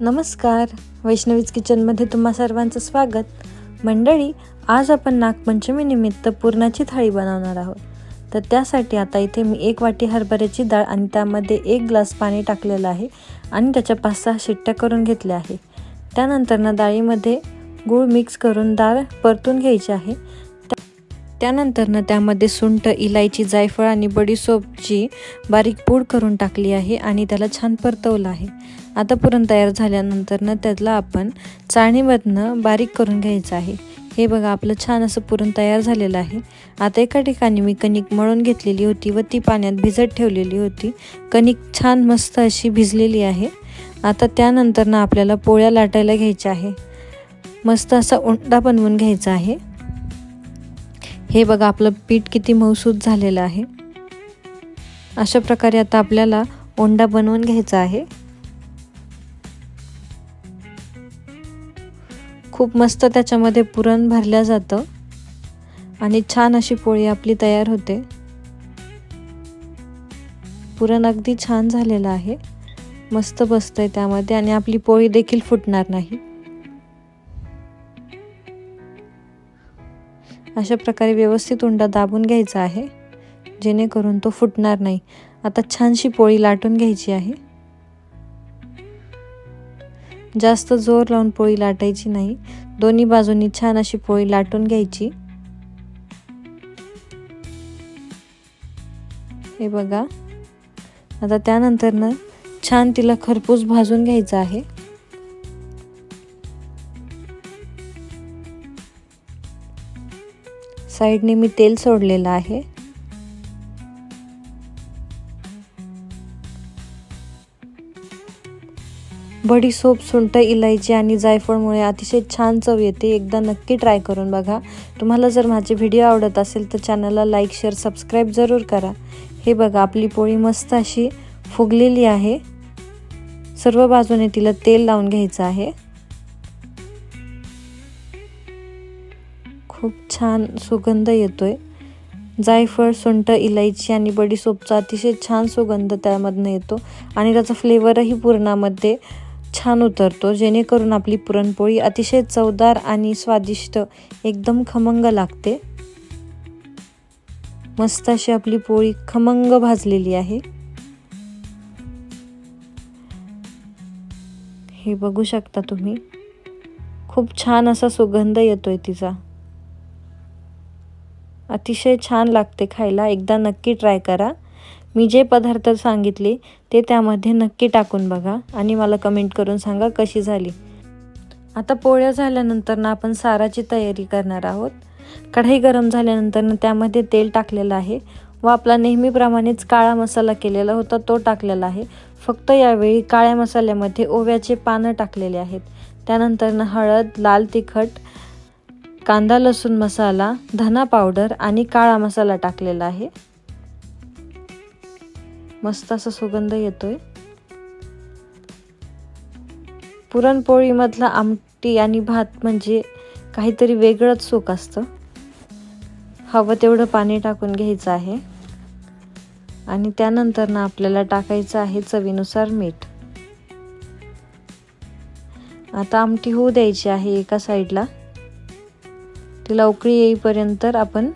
नमस्कार. वैष्णवीज किचनमध्ये तुम्हा सर्वांचं स्वागत. मंडळी आज आपण नागपंचमीनिमित्त पुरणाची थाळी बनवणार आहोत. तर त्यासाठी आता इथे मी एक वाटी हरभऱ्याची डाळ आणि त्यामध्ये एक ग्लास पाणी टाकलेलं आहे आणि त्याच्या पाच सहा शिट्ट्या करून घेतल्या आहे. त्यानंतर ना डाळीमध्ये गूळ मिक्स करून डाळ परतून घ्यायची आहे. त्यानंतरनं त्यामध्ये सुंठ इलायची जायफळ आणि बडीसोपची बारीक पूड करून टाकली आहे आणि त्याला छान परतवलं आहे. आता पुरण तयार झाल्यानंतरनं त्यातला त्याला आपण चाळणीमधनं बारीक करून घ्यायचं आहे. हे बघा आपलं छान असं पुरण तयार झालेलं आहे. आता एका ठिकाणी मी कणिक मळून घेतलेली होती व ती पाण्यात भिजत ठेवलेली होती. कणिक छान मस्त अशी भिजलेली आहे. आता त्यानंतरनं आपल्याला पोळ्या लाटायला घ्यायच्या आहे. मस्त असा उंडा बनवून घ्यायचा आहे. हे बघा आपलं पीठ किती मऊसूत झालेलं आहे. अशा प्रकारे आता आपल्याला ओंडा बनवून घ्यायचा आहे. खूप मस्त त्याच्यामध्ये पुरण भरल्या जातं आणि छान अशी पोळी आपली तयार होते. पुरण अगदी छान झालेलं आहे. मस्त बसतंय त्यामध्ये आणि आपली पोळी देखील फुटणार नाही. अशा प्रकारे व्यवस्थित उंडा दाबून घ्यायचा आहे. जेणेकरून तो फुटणार नाही. आता छानशी पोळी लाटून घ्यायची आहे. जास्त जोर लावून पोळी लाटायची नाही. दोन्ही बाजूंनी छान अशी पोळी लाटून घ्यायची. हे बघा. आता त्यानंतर ना छान तिला खरपूस भाजून घ्यायचं आहे. साईडने मी तेल सोडलेलं आहे. बडीसोप सुंट इलायची आणि जायफळमुळे अतिशय छान चव येते. एकदा नक्की ट्राय करून बघा. तुम्हाला जर माझे व्हिडिओ आवडत असेल तर चॅनलला लाईक शेअर सबस्क्राईब जरूर करा. हे बघा आपली पोळी मस्त अशी फुगलेली आहे. सर्व बाजूने तिला तेल लावून घ्यायचं आहे. खूप छान सुगंध येतोय. जायफळ सुंठ इलायची आणि बडीसोपचा अतिशय छान सुगंध त्यामधनं येतो आणि त्याचा फ्लेवरही पुरणामध्ये छान उतरतो जेणेकरून आपली पुरणपोळी अतिशय चवदार आणि स्वादिष्ट एकदम खमंग लागते. मस्त अशी आपली पोळी खमंग भाजलेली आहे. हे बघू शकता तुम्ही. खूप छान असा सुगंध येतोय तिचा. अतिशय छान लागते खायला. एकदा नक्की ट्राय करा. मी जे पदार्थ सांगितले ते त्यामध्ये नक्की टाकून बघा आणि मला कमेंट करून सांगा कशी झाली. आता पोळ्या झाल्यानंतर ना आपण साराची तयारी करणार आहोत. कढई गरम झाल्यानंतर ना त्यामध्ये तेल टाकलेलं आहे. व आपला नेहमीप्रमाणेच काळा मसाला केलेला होता तो टाकलेला आहे. फक्त यावेळी काळ्या मसाल्यामध्ये ओव्याचे पानं टाकलेले आहेत. त्यानंतर ना हळद लाल तिखट कांदा लसूण मसाला धना पावडर आणि काळा मसाला टाकलेला आहे. मस्त असा सुगंध येतोय. पुरणपोळीमधला आमटी आणि भात म्हणजे काहीतरी वेगळंच सुख असतं. हवं तेवढं पाणी टाकून घ्यायचं आहे. आणि त्यानंतर ना आपल्याला टाकायचं आहे चवीनुसार मीठ. आता आमटी होऊ द्यायची आहे एका साईडला. तिला उकळी येईपर्यंत आपण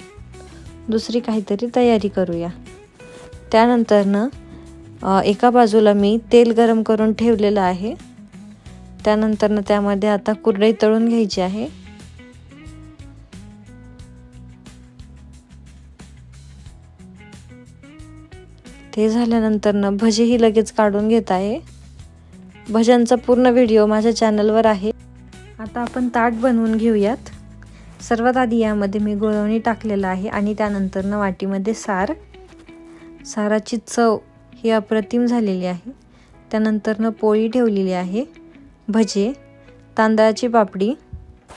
दुसरी काहीतरी तयारी करूया. त्यानंतरनं एका बाजूला मी तेल गरम करून ठेवलेलं आहे. त्यानंतरनं त्यामध्ये आता कुरडई तळून घ्यायची आहे. ते झाल्यानंतरनं भजीही लगेच काढून घेत आहे. भज्यांचा पूर्ण व्हिडिओ माझ्या चॅनलवर आहे. आता आपण ताट बनवून घेऊयात. सर्वात आधी यामध्ये मी गुळवणी टाकलेलं आहे आणि त्यानंतरनं वाटीमध्ये सार. साराची चव ही अप्रतिम झालेली आहे. त्यानंतरनं पोळी ठेवलेली आहे भजे तांदळाची पापडी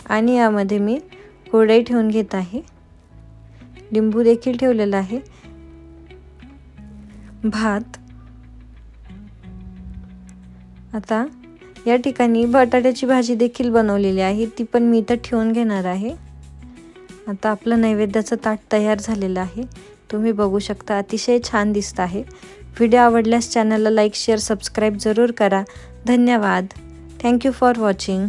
आणि यामध्ये मी कुरडई ठेवून घेत आहे. लिंबू देखील ठेवलेला आहे. भात. आता या ठिकाणी बटाट्याची भाजी देखील बनवलेली आहे. ती पण मी इथं ठेवून घेणार आहे. आता आपलं नैवेद्याचं ताट तयार झालेलं आहे. तुम्ही बघू शकता अतिशय छान दिसत आहे. व्हिडिओ आवडल्यास चॅनलला लाईक शेअर सबस्क्राईब जरूर करा. धन्यवाद. Thank you for watching.